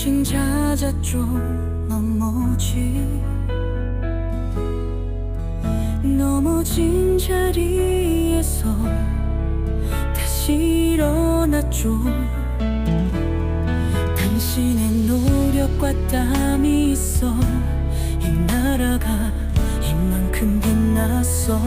당신 찾았죠 넘어지. 넘어진 자리에서 다시 일어났죠 당신의 노력과 땀이 있어. 이 나라가 이만큼 빛났어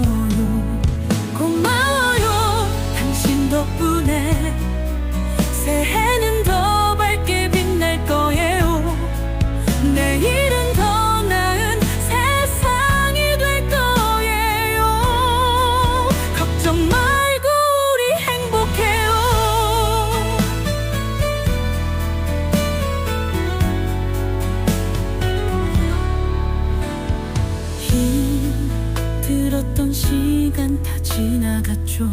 시간 다 지나갔죠.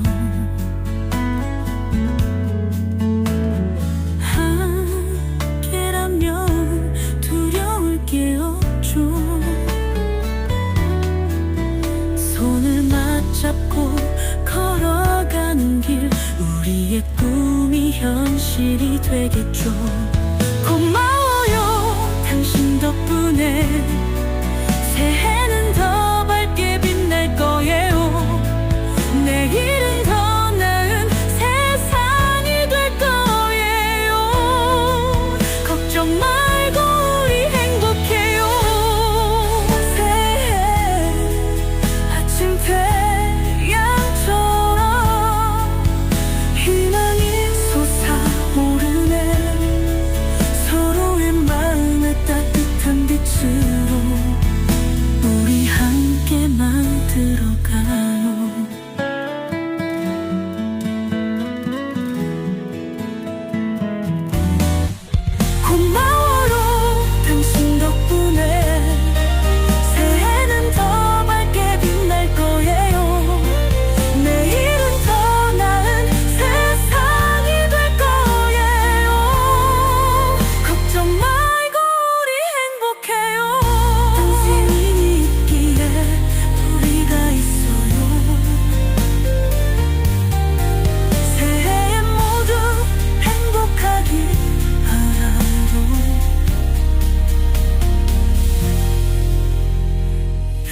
함께라면 두려울 게 없죠. 손을 맞잡고 걸어가는 길 우리의 꿈이 현실이 되겠죠. 고마워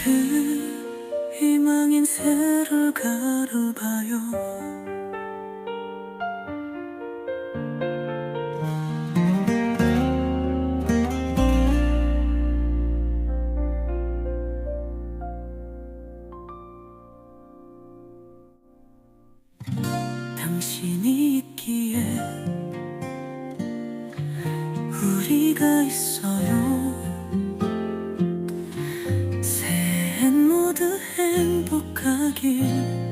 그 희망 인 새를 가르봐요. 당신이 있기에 우리가 있어요 행복하길